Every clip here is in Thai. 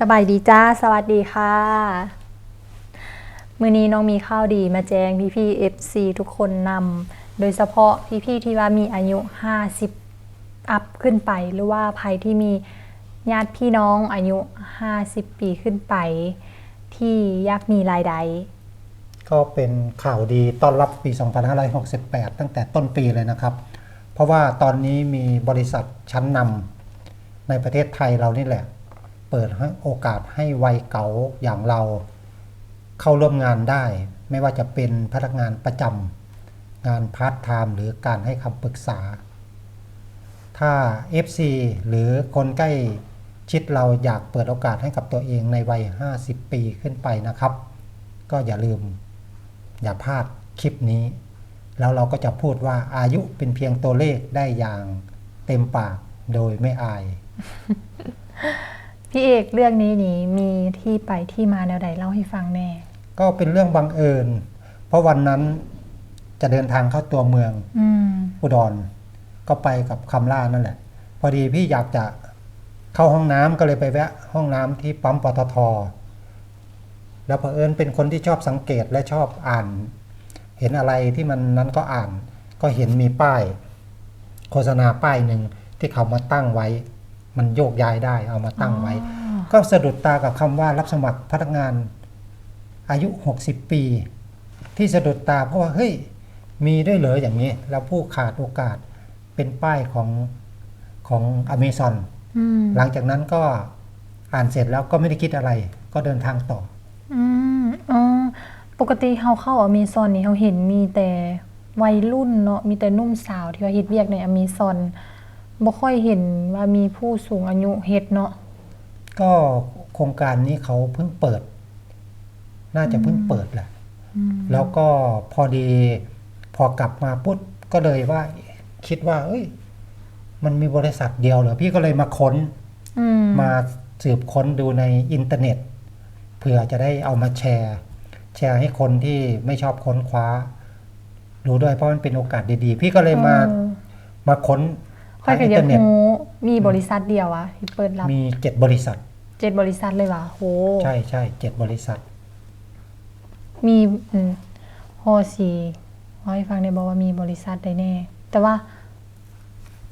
สบายดีจ้า สวัสดีค่ะ มือนี้น้องมีข้าวดีมาแจ้งพี่พี่ๆ FC ทุกคนนำโดยเฉพาะพี่พี่ที่ว่ามีอายุ 50 อัพขึ้นไป หรือว่าภัยที่มีญาติพี่น้องอายุ 50 ปีขึ้นไป ที่ยากมีรายได้ก็เป็นข่าวดีต้อนรับปี 2568 ตั้งแต่ต้นปีเลยนะครับ เพราะว่าตอนนี้มีบริษัทชั้นนำในประเทศไทยเรานี่แหละ เปิดโอกาสให้วัยเก๋าอย่างเรา เข้าร่วมงานได้ ไม่ว่าจะเป็นพนักงานประจำงานพาร์ทไทม์หรือการให้คำปรึกษา ถ้า FC หรือคนใกล้ชิดเราอยากเปิดโอกาสให้กับตัวเองในวัย 50 ปีขึ้นไปนะครับ ก็อย่าลืม อย่าพลาดคลิปนี้ แล้วเราก็จะพูดว่าอายุเป็นเพียงตัวเลขได้อย่างเต็มปากโดยไม่อาย พี่เอกเรื่องนี้นี่มีที่ไปที่มาแนวใดเล่าให้ฟังแน่ ก็เป็นเรื่องบังเอิญ เพราะวันนั้นจะเดินทางเข้าตัวเมืองอืม อุดร ก็ไปกับคำล่านั่นแหละ พอดีพี่อยากจะเข้าห้องน้ำก็เลยไปแวะ ห้องน้ำที่ปั๊มปตท แล้วเผอิญเป็นคนที่ชอบสังเกตและชอบอ่าน เห็นอะไรที่มันนั้นก็อ่าน ก็เห็นมีป้าย โฆษณาป้ายหนึ่งที่เขามาตั้งไว้ มันโยกย้ายได้เอามาตั้งไว้ ก็สะดุดตากับคำว่ารับสมัครพนักงานอายุ 60 ปี ที่สะดุดตาเพราะว่าเฮ้ยมีด้วยเหรออย่างนี้ แล้วผู้ขาดโอกาสเป็นป้ายของของอเมซอนอืมหลังจากนั้นก็อ่านเสร็จแล้วก็ไม่ได้คิดอะไร ก็เดินทางต่ออืมอ๋อปกติเฮาเข้าอเมซอนนี่เฮาเห็นมีแต่วัยรุ่นเนาะมีแต่หนุ่มสาวที่ว่าเฮ็ดเวียกในอเมซอน บ่ค่อยเห็นว่ามีผู้สูงอายุเฮ็ดเนาะก็โครงการนี้เขาเพิ่งเปิด น่าจะเพิ่งเปิดแหละอืมแล้วก็พอดี พอกลับมาปุ๊บก็เลยว่า คิดว่า เอ้ย มันมีบริษัทเดียวเหรอพี่ก็เลยมาค้นอืมมาสืบค้นดูในอินเทอร์เน็ตเผื่อจะได้เอามาแชร์ แชร์ให้คนที่ไม่ชอบค้นคว้า รู้ด้วยเพราะมันเป็นโอกาสดีๆ พี่ก็เลยมาเออมาค้น ค่อยทางก็อินอยาเทอกร์เน็ตรู้มีบริษัทเดียวอะที่เปิดรับมีเจ็ดบริษัทเจ็ดบริษัทเลยว่ะโหใช่ใช่เจ็ดบริษัท มีอืมพอสีพอให้ฟังได้บอกว่ามีบริษัทได้แน่ แต่ว่า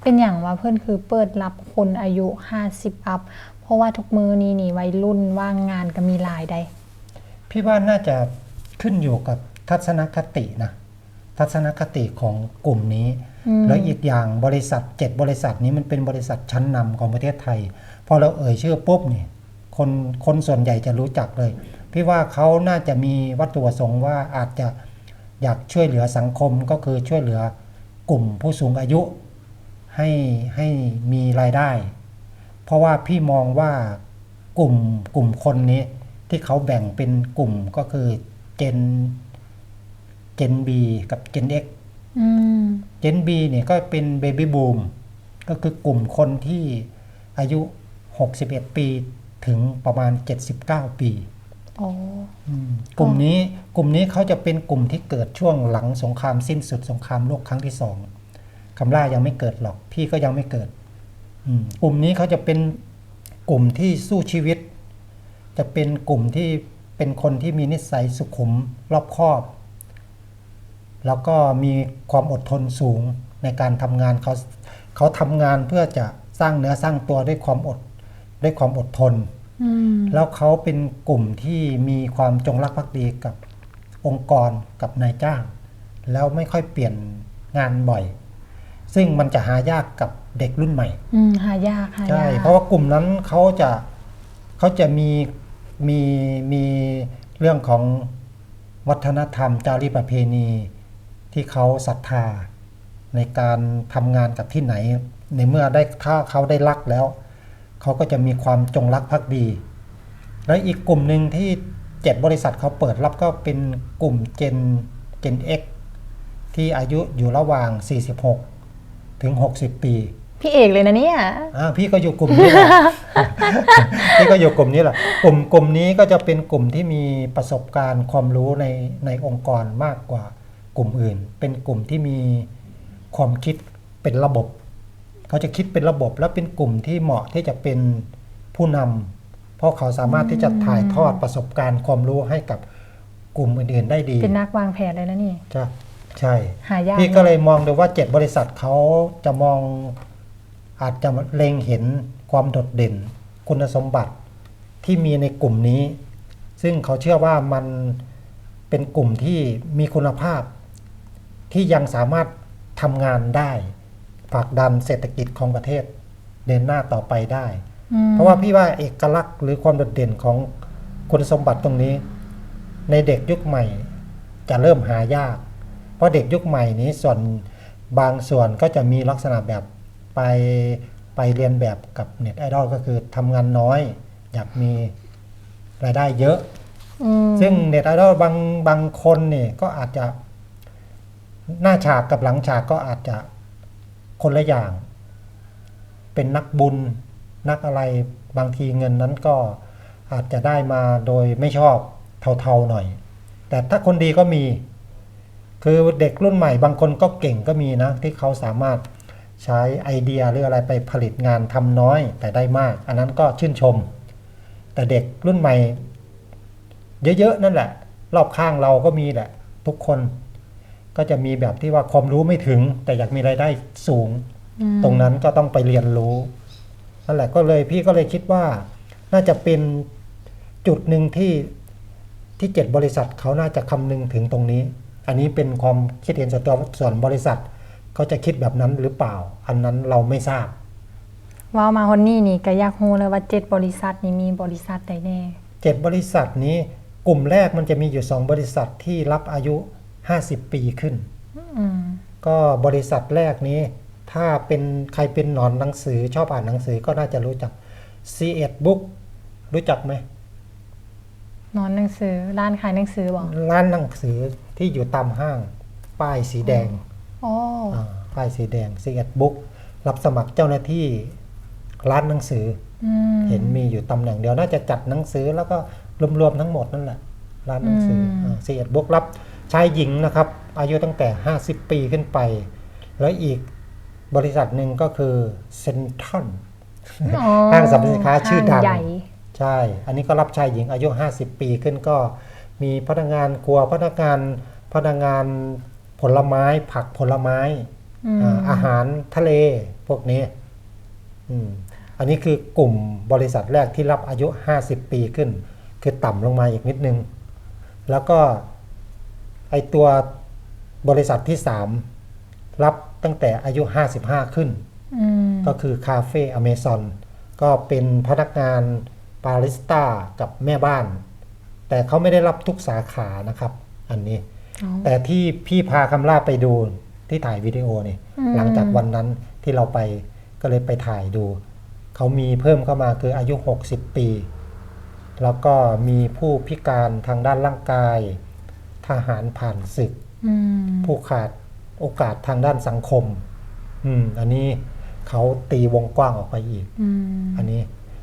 เป็นอย่างว่าเพื่อนคือเปิดรับคนอายุห้าสิบอัพ เพราะว่าทุกมือนี้นี่วัยรุ่นว่างงานก็มีหลายได้ พี่ว่าน่าจะขึ้นอยู่กับทัศนคตินะ ทัศนคติของกลุ่มนี้อืมแล้วอีกอย่างบริษัทเจ็ดบริษัทนี้มันเป็นบริษัทชั้นนำของประเทศไทย พอเราเอ่ยชื่อปุ๊บเนี่ยคนคนส่วนใหญ่จะรู้จักเลย พี่ว่าเขาน่าจะมีวัตถุประสงค์ว่าอาจจะอยากช่วยเหลือสังคมก็คือช่วยเหลือกลุ่มผู้สูงอายุ ให้ให้มีรายได้ เพราะว่าพี่มองว่ากลุ่มกลุ่มคนนี้ที่เขาแบ่งเป็นกลุ่มก็คือเจน เจน B กับเจน X อืมเจน B เนี่ยก็เป็นเบบี้บูมก็คือกลุ่มคนที่อายุ 61 ปีถึงประมาณ 79 ปีอ๋ออืมกลุ่มนี้กลุ่มนี้เขาจะเป็นกลุ่มที่เกิดช่วงหลังสงครามสิ้นสุดสงครามโลกครั้งที่สองคำล่ายังไม่เกิดหรอก พี่ก็ยังไม่เกิดอืมกลุ่มนี้เขาจะเป็นกลุ่มที่สู้ชีวิต จะเป็นกลุ่มที่เป็นคนที่มีนิสัยสุขุมรอบคอบ แล้วก็มีความอดทนสูงในการทำงานเขาเขาทำงานเพื่อจะสร้างเนื้อสร้างตัวด้วยความอดด้วยความอดทนอืมแล้วเขาเป็นกลุ่มที่มีความจงรักภักดีกับองค์กรกับนายจ้าง แล้วไม่ค่อยเปลี่ยนงานบ่อย ซึ่งมันจะหายากกับเด็กรุ่นใหม่อืมหายากหายากใช่เพราะว่ากลุ่มนั้นเขาจะเขาจะมีมีมีเรื่องของวัฒนธรรมจารีตประเพณี ที่เขาศรัทธาในการทำงานกับที่ไหน ในเมื่อได้ถ้าเขาได้รักแล้ว เขาก็จะมีความจงรักภักดี แล้วอีกกลุ่มหนึ่งที่เจ็ดบริษัทเขาเปิดรับก็เป็นกลุ่มเจนเจน X ที่อายุอยู่ระหว่าง 46 ถึง 60 ปี พี่เอกเลยนะเนี่ยอ่าพี่ก็อยู่กลุ่มนี้แหละพี่ก็อยู่กลุ่มนี้แหละกลุ่มกลุ่มนี้ก็จะเป็นกลุ่มที่มีประสบการณ์ความรู้ในในองค์กรมากกว่า กลุ่มอื่น เป็นกลุ่มที่มีความคิดเป็นระบบ เขาจะคิดเป็นระบบและเป็นกลุ่มที่เหมาะที่จะเป็นผู้นำเพราะราะเขาสามารถที่จะถ่ายทอดประสบการณ์ความรู้ให้กับกลุ่มอื่นๆได้ดี เป็นนักวางแผนเลยนะนี่ใช่ใช่หายากพี่ก็เลยมองดูว่าเจ็ดบริษัทเขาจะมองอาจจะเล็งเห็นความโดดเด่น คุณสมบัติที่มีในกลุ่มนี้ ซึ่งเขาเชื่อว่ามันเป็นกลุ่มที่มีคุณภาพ ที่ยังสามารถทำงานได้ผลักดันเศรษฐกิจของประเทศ เดินหน้าต่อไปได้อืมเพราะว่าพี่ว่าเอกลักษณ์หรือความโดดเด่นของคุณสมบัติตรงนี้ ในเด็กยุคใหม่ จะเริ่มหายาก เพราะเด็กยุคใหม่นี้ส่วนบางส่วนก็จะมีลักษณะแบบไปไปเรียนแบบกับเน็ตไอดอลก็คือทำงานน้อย อยากมีรายได้เยอะอืมซึ่งเน็ตไอดอลบางบางคนเนี่ยก็อาจจะ หน้าฉากกับหลังฉากก็อาจจะคนละอย่าง เป็นนักบุญนักอะไรบางทีเงินนั้นก็อาจจะได้มาโดยไม่ชอบเทาๆหน่อย แต่ถ้าคนดีก็มี คือเด็กรุ่นใหม่บางคนก็เก่งก็มีนะ ที่เขาสามารถใช้ไอเดียหรืออะไรไปผลิตงานทำน้อยแต่ได้มาก อันนั้นก็ชื่นชม แต่เด็กรุ่นใหม่ เยอะๆนั่นแหละ รอบข้างเราก็มีแหละ ทุกคน ก็จะมีแบบที่ว่าความรู้ไม่ถึง แต่อยากมีรายได้สูงอืมตรงนั้นก็ต้องไปเรียนรู้นั่นแหละก็เลยพี่ก็เลยคิดว่า น่าจะเป็นจุดหนึ่งที่ที่เจ็ดบริษัทเขาน่าจะคำนึงถึงตรงนี้ อันนี้เป็นความคิดเห็นส่วนตัวส่วนบริษัทเขาจะคิดแบบนั้นหรือเปล่า อันนั้นเราไม่ทราบว้าวมาฮอนนี่นี่ก็อยากรู้เลยว่าเจ็ดบริษัทนี่มีบริษัทใดแน่เจ็ดบริษัทนี้กลุ่มแรกมันจะมีอยู่สองบริษัทที่รับอายุ 50 ปีขึ้นอืมก็บริษัทแรกนี้ ถ้าเป็นใครเป็นหนอนหนังสือชอบอ่านหนังสือก็น่าจะรู้จัก c ีเอ็ดบุ๊กรู้จักไหมนอนหนังสือร้านขายหนังสือบอกร้านหนังสือที่อยู่ตามห้าง ป้ายสีแดงอ๋อาป้ายสีแดง c ีเอ็ดบุ๊กรับสมัครเจ้าหน้าที่ร้านหนังสืออืมเห็นมีอยู่ตำแหน่งเดียวน่าจะจัดหนังสือแล้วก็รวมๆทั้งหมดนั่นแหละร้านหนังสือมเสียดบกรับ ชายหญิงนะครับ อายุตั้งแต่ 50 ปีขึ้นไป แล้วอีกบริษัทหนึ่งก็คือเซนทรัลอ๋อห้างสรรพสินค้าชื่อดังห้ใหญ่ใช่ อันนี้ก็รับชายหญิงอายุ 50 ปีขึ้นก็มีพนักงานครัวพนักงานพนักงานผลไม้ผักผลไม้อืมอ่าอาหารทะเลพวกนี้อืมอันนี้คือกลุ่มบริษัทแรกที่รับอายุ 50 ปีขึ้น คือต่ำลงมาอีกนิดนึง แล้วก็ ไอตัวบริษัทที่ 3 รับตั้งแต่อายุ 55 ขึ้นอืมก็คือคาเฟ่อเมซอนก็เป็นพนักงานบาริสต้ากับแม่บ้าน แต่เขาไม่ได้รับทุกสาขานะครับ อันนี้อ๋อแต่ที่พี่พาคำล่าไปดูที่ถ่ายวิดีโอนี่อืมหลังจากวันนั้นที่เราไปก็เลยไปถ่ายดู เขามีเพิ่มเข้ามาคืออายุ 60 ปี แล้วก็มีผู้พิการทางด้านร่างกาย ทหารผ่านศึกอืมผู้ขาดโอกาสทางด้านสังคม อืม อันนี้เขาตีวงกว้างออกไปอีกอืมอันนี้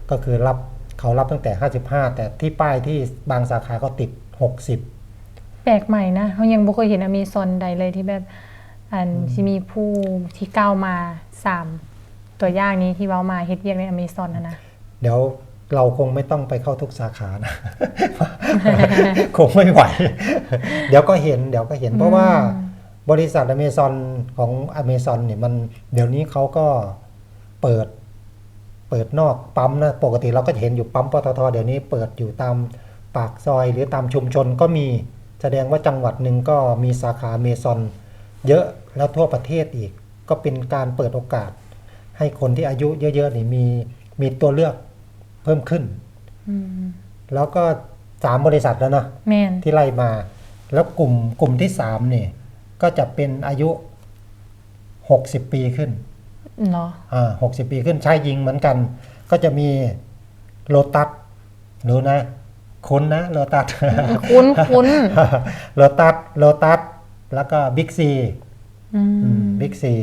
ก็คือรับเขารับตั้งแต่ 55 แต่ที่ป้ายที่บางสาขาก็ติด 60 แปลกใหม่นะเขายังบ่เคยเห็นอเมซอนใดเลยที่แบบ อันที่มีผู้ที่ก้าวมาสามตัวอย่างนี้ที่เว้ามาเฮ็ดเวียกในอเมซอนนะนะ เดี๋ยว เราคงไม่ต้องไปเข้าทุกสาขานะ คงไม่ไหว เดี๋ยวก็เห็นเดี๋ยวก็เห็นเพราะว่าบริษัทอเมซอนของอเมซอนเนี่ยมันเดี๋ยวนี้เขาก็เปิดเปิดนอกปั๊มนะปกติเราก็จะเห็นอยู่ปั๊มปตทเดี๋ยวนี้เปิดอยู่ตามปากซอยหรือตามชุมชนก็มีแสดงว่าจังหวัดหนึ่งก็มีสาขาเมซอนเยอะแล้วทั่วประเทศอีก ก็เป็นการเปิดโอกาส ให้คนที่อายุเยอะๆนี่มีมีตัวเลือก เพิ่มขึ้นอืมแล้วก็สามบริษัทแล้วเนาะแม่นที่ไล่มา แล้วกลุ่มกลุ่มที่สามเนี่ย ก็จะเป็นอายุ60ปีขึ้นเนาะอ่าหกสิบปีขึ้นชายหญิงเหมือนกัน ก็จะมีโลตัสรู้นะ คุ้นนะโลตัสคุ้นคุ้นโลตัสโลตัสแล้วก็บิ๊กซีอืมบิ๊กซี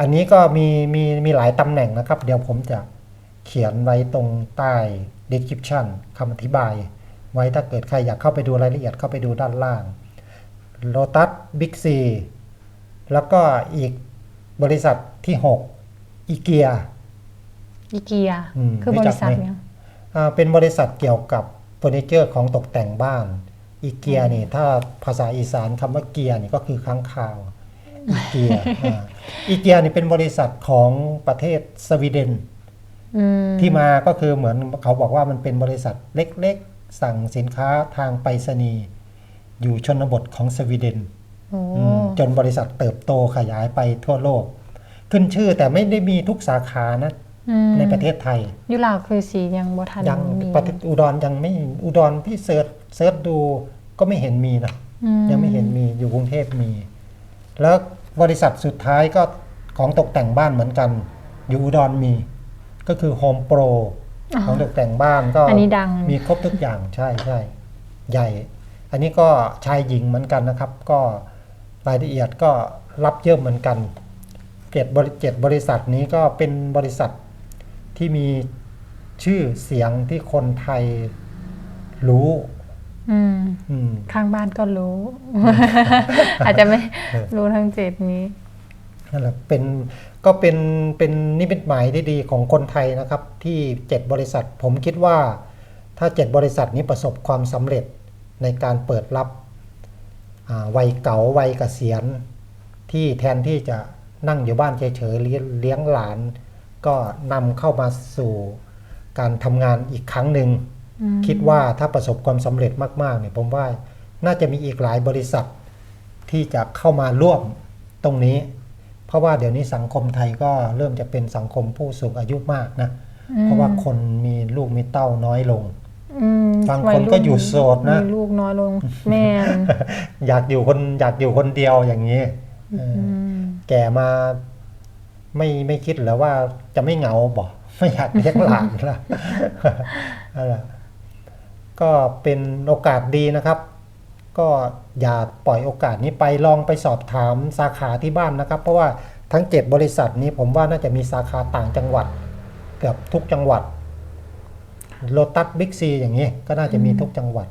อันนี้ก็มีมีมีหลายตำแหน่งนะครับ เดี๋ยวผมจะ เขียนไว้ตรงใต้ description คำอธิบาย ไว้ถ้าเกิดใครอยากเข้าไปดูรายละเอียดเข้าไปดูด้านล่างโ o ตัสบิ๊กซีแล้วก็อีกบริษัทที่ 6 อีเกียอีเกียอืมคือบริษัทรู้จักไหมเนี่ยอ่าเป็นบริษัทเกี่ยวกับเฟอร์นิเจอร์ของตกแต่งบ้านอีเกียนี่ถ้าภาษาอีสานคำว่าเกียร์นี่ก็คือค้างคาวอีเกียอ่าอีเกียนี่เป็นบริษัทของประเทศสวีเดนอืม ที่มาก็คือเหมือนเขาบอกว่ามันเป็นบริษัทเล็กๆ สั่งสินค้าทางไปรษณีย์อยู่ชนบทของสวีเดนโอ้อืมจนบริษัทเติบโตขยายไปทั่วโลก ขึ้นชื่อแต่ไม่ได้มีทุกสาขานะอืมในประเทศไทย ยุลาวคือสียังบ่ทันยังมีประเทศอุดรยังไม่อุดรพี่เสิร์ชเสิร์ชดูก็ไม่เห็นมีนะอืยังไม่เห็นมีอยู่กรุงเทพมี แล้วบริษัทสุดท้ายก็ของตกแต่งบ้านเหมือนกัน อยู่อุดรมี ก็คือ Home Pro ของตกแต่งบ้านก็อันนี้ดังมีครบทุกอย่างใช่ใช่ใหญ่ อันนี้ก็ชายหญิงเหมือนกันนะครับ ก็รายละเอียดก็รับเยอะเหมือนกันเจ็ดบริเจ็ดบริษัทนี้ก็เป็นบริษัทที่มีชื่อเสียงที่คนไทยรู้อืมอืมข้างบ้านก็รู้ อาจจะไม่รู้ทั้งเจ็ดนี้ นั่นแหละเป็นก็เป็นเป็นนิมิตหมายที่ดีของคนไทยนะครับ ที่เจ็ดบริษัท ผมคิดว่า ถ้าเจ็ดบริษัทนี้ประสบความสำเร็จในการเปิดรับอ่าวัยเก่าวัยเกษียณ ที่แทนที่จะนั่งอยู่บ้านเฉยๆเลี้ยงเลี้ยงหลาน ก็นำเข้ามาสู่การทำงานอีกครั้งหนึ่งอืมคิดว่าถ้าประสบความสำเร็จมากๆเนี่ยผมว่าน่าจะมีอีกหลายบริษัทที่จะเข้ามาร่วมตรงนี้ เพราะว่าเดี๋ยวนี้สังคมไทยก็เริ่มจะเป็นสังคมผู้สูงอายุมากนะ เพราะว่าคนมีลูกมีเต้าน้อยลงอืมบางคนวัรุ่ก็อยู่โสดนะมีลูกน้อยลงแม่นอยากอยู่คนอยากอยู่คนเดียวอย่างนี้เออออืมแก่มาไม่ไม่คิดเหรอว่าจะไม่เหงาบ่ไม่อยากเลี้ยงหลานละนั่นแหละก็เป็นโอกาสดีนะครับ ก็อย่าปล่อยโอกาสนี้ไปลองไปสอบถามสาขาที่บ้านนะครับ เพราะว่าทั้ง 7 บริษัทนี้ผมว่าน่าจะมีสาขาต่างจังหวัด เกือบทุกจังหวัดโลตัสบิ๊กซีอย่างนี้ก็น่าจะมีทุกจังหวัด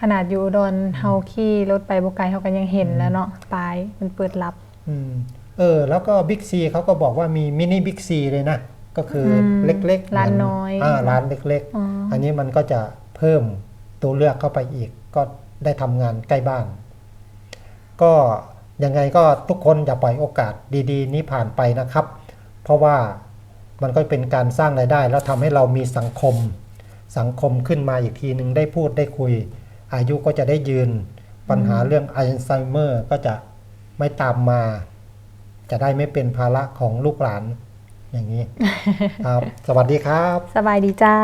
ขนาดอยู่อุดอนเฮาขี่รถไปบ่ไกลเขาก็ยังเห็นแล้วเนาะป้ายมันเปิดรับอืมเออแล้วก็บิ๊กซีเขาก็บอกว่ามีมินิบิ๊กซีเลยนะ ก็คืออมเล็กๆร้านเหมืน้อยอ่าร้านเล็กอ๋อๆอันนี้มันก็จะเพิ่มตัวเลือกเข้าไปอีกก็ ได้ทำงานใกล้บ้าน ก็ยังไงก็ทุกคนอย่าปล่อยโอกาสดีๆ นี้ผ่านไปนะครับ เพราะว่ามันก็เป็นการสร้างรายได้ แล้วทำให้เรามีสังคม สังคมขึ้นมาอีกทีหนึ่งได้พูดได้คุย อายุก็จะได้ยืน ปัญหาเรื่องอัลไซเมอร์ก็จะไม่ตามมา จะได้ไม่เป็นภาระของลูกหลานอย่างนี้ครับ สวัสดีครับ สบายดีจ้า